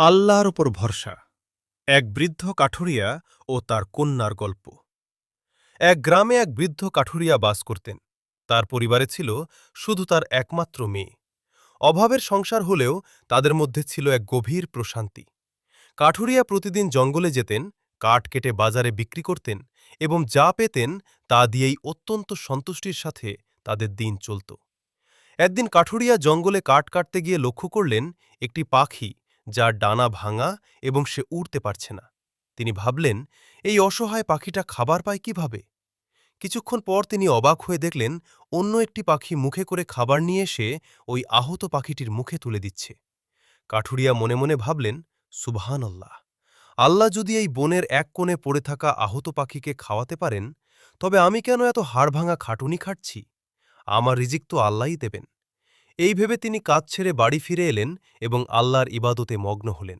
আল্লাহর ওপর ভরসা, এক বৃদ্ধ কাঠুরিয়া ও তার কন্যার গল্প। এক গ্রামে এক বৃদ্ধ কাঠুরিয়া বাস করতেন। তার পরিবারে ছিল শুধু তার একমাত্র মেয়ে। অভাবের সংসার হলেও তাদের মধ্যে ছিল এক গভীর প্রশান্তি। কাঠুরিয়া প্রতিদিন জঙ্গলে যেতেন, কাঠ কেটে বাজারে বিক্রি করতেন এবং যা পেতেন তা দিয়েই অত্যন্ত সন্তুষ্টির সাথে তাদের দিন চলত। একদিন কাঠুরিয়া জঙ্গলে কাঠ কাটতে গিয়ে লক্ষ্য করলেন একটি পাখি যার ডানা ভাঙা এবং সে উড়তে পারছে না। তিনি ভাবলেন, এই অসহায় পাখিটা খাবার পায় কীভাবে? কিছুক্ষণ পর তিনি অবাক হয়ে দেখলেন, অন্য একটি পাখি মুখে করে খাবার নিয়ে এসে ওই আহত পাখিটির মুখে তুলে দিচ্ছে। কাঠুরিয়া মনে মনে ভাবলেন সুবহান আল্লাহ আল্লাহ যদি এই বনের এক কোণে পড়ে থাকা আহত পাখিকে খাওয়াতে পারেন, তবে আমি কেন এত হাড়ভাঙা খাটুনি খাটছি? আমার রিজিক তো আল্লাহই দেবেন। এই ভেবে তিনি কাজ ছেড়ে বাড়ি ফিরে এলেন এবং আল্লাহর ইবাদতে মগ্ন হলেন।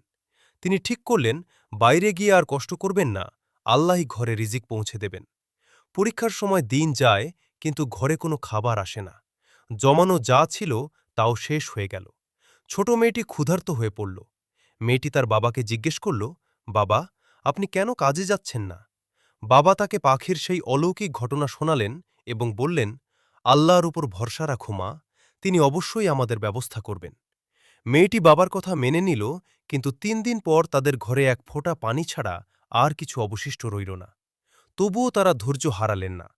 তিনি ঠিক করলেন, বাইরে গিয়ে আর কষ্ট করবেন না, আল্লাহই ঘরে রিজিক পৌঁছে দেবেন। পরীক্ষার সময় দিন যায়, কিন্তু ঘরে কোনো খাবার আসে না। জমানো যা ছিল, তাও শেষ হয়ে গেল। ছোট মেয়েটি ক্ষুধার্ত হয়ে পড়ল। মেয়েটি তার বাবাকে জিজ্ঞেস করল, বাবা, আপনি কেন কাজে যাচ্ছেন না? বাবা তাকে পাখির সেই অলৌকিক ঘটনা শোনালেন এবং বললেন, আল্লাহর উপর ভরসা রাখো মা তিনি অবশ্যই আমাদের ব্যবস্থা করবেন। মেয়েটি বাবার কথা মেনে নিল, কিন্তু তিন দিন পর তাদের ঘরে এক ফোঁটা পানি ছাড়া আর কিছু অবশিষ্ট রইল না। তবুও তারা ধৈর্য হারালেন না।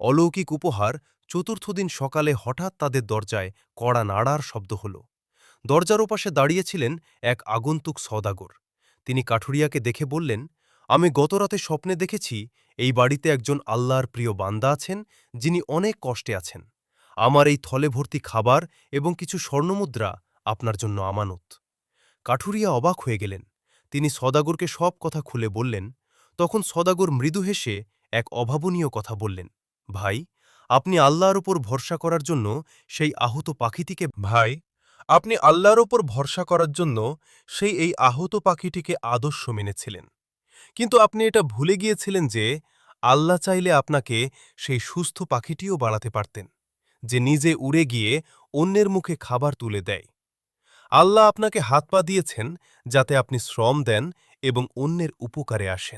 অলৌকিক উপহার চতুর্থ দিন সকালে হঠাৎ তাদের দরজায় কড়া নাড়ার শব্দ হল। দরজার ওপাশে দাঁড়িয়েছিলেন এক আগন্তুক সদাগর তিনি কাঠুরিয়াকে দেখে বললেন, আমি গতরাতে স্বপ্নে দেখেছি, এই বাড়িতে একজন আল্লাহর প্রিয় বান্দা আছেন, যিনি অনেক কষ্টে আছেন। আমার এই থলে ভর্তি খাবার এবং কিছু স্বর্ণমুদ্রা আপনার জন্য আমানত। কাঠুরিয়া অবাক হয়ে গেলেন। তিনি সদাগরকে সব কথা খুলে বললেন। তখন সদাগর মৃদু হেসে এক অভাবনীয় কথা বললেন, ভাই, আপনি আল্লাহর ওপর ভরসা করার জন্য সেই আহত পাখিটিকে ভাই, আপনি আল্লাহর ওপর ভরসা করার জন্য সেই এই আহত পাখিটিকে আদর্শ মেনেছিলেন। কিন্তু আপনি এটা ভুলে গিয়েছিলেন যে আল্লাহ চাইলে আপনাকে সেই সুস্থ পাখিটিও বাড়াতে পারতেন। যে নিজে উড়ে গিয়ে অন্যের মুখে খাবার তুলে দেয়। আল্লাহ আপনাকে হাত পা দিয়েছেন যাতে আপনি শ্রম দেন এবং অন্যের উপকারে আসেন।